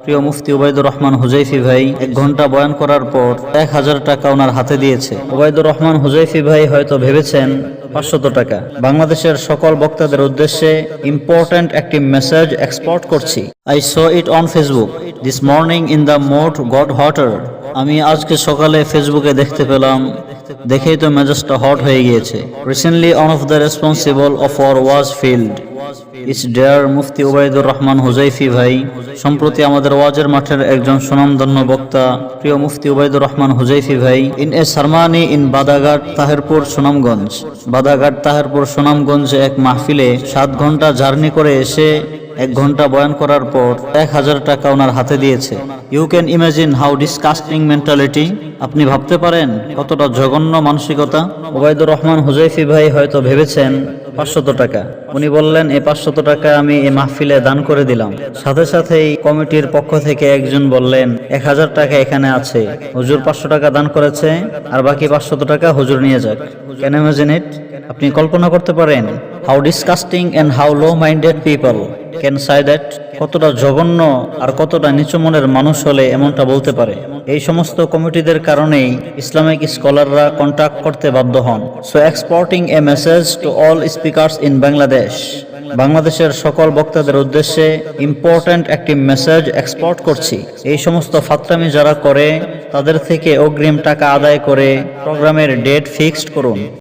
প্রিয় মুফতি ওবায়দুর রহমান হুজাইফি ভাই, এক ঘণ্টা বয়ান করার পর এক হাজার টাকা ওনার হাতে দিয়েছে। ওবায়দুর রহমান হুজাইফি ভাই হয়তো ভেবেছেন পাঁচশত টাকা। বাংলাদেশের সকল বক্তাদের উদ্দেশ্যে ইম্পর্ট্যান্ট একটি মেসেজ এক্সপোর্ট করছি। I show it on Facebook this morning in the mood got hotter আমি আজকে সকালে ফেসবুকে দেখতে পেলাম, দেখেই তো মেজাজটা হট হয়ে গিয়েছে। Recently one of the responsible of our was field is there মুফতি ওবায়দুর রহমান হুজাইফি ভাই, সম্প্রতি আমাদের ওয়াজের মাঠের একজন সুনামধন্য বক্তা, প্রিয় মুফতি ওবায়দুর রহমান হুজাইফি ভাই, in a sermon in Badaghat Taherpur Sunamganj. Badaghat Taherpur সুনামগঞ্জে এক মাহফিলে সাত ঘণ্টা জার্নি করে এসে এক ঘণ্টা বয়ান করার পর এক হাজার টাকা ওনার হাতে দিয়েছে। You can imagine how disgusting mentality. আপনি ভাবতে পারেন কতটা জঘন্য মানসিকতা? ওবায়দুর রহমান হুজাইফি ভাই হয়তো ভেবেছেন পাঁচশত টাকা। উনি বললেন এই পাঁচশত টাকা আমি এই মাহফিলে দান করে দিলাম। সাথে সাথেই কমিটির পক্ষ থেকে একজন বললেন, এক হাজার টাকা এখানে আছে। হুজুর পাঁচশো টাকা দান করেছে, আর বাকি পাঁচশত টাকা হুজুর নিয়ে যাক। Can imagine it? আপনি কল্পনা করতে পারেন how disgusting and how low minded people can say that কতটা জঘন্য আর কতটা নিচু মনের মানুষ হলে এমনটা বলতে পারে। এই সমস্ত কমিটিদের কারণেই ইসলামিক স্কলাররা কন্ট্যাক্ট করতে বাধ্য হন। So exporting a message to all speakers in Bangladesh বাংলাদেশের সকল বক্তাদের উদ্দেশ্যে ইম্পর্ট্যান্ট একটি মেসেজ এক্সপোর্ট করছি। এই সমস্ত ফাত্রামি যারা করে, তাদের থেকে অগ্রিম টাকা আদায় করে প্রোগ্রামের ডেট ফিক্সড করুন।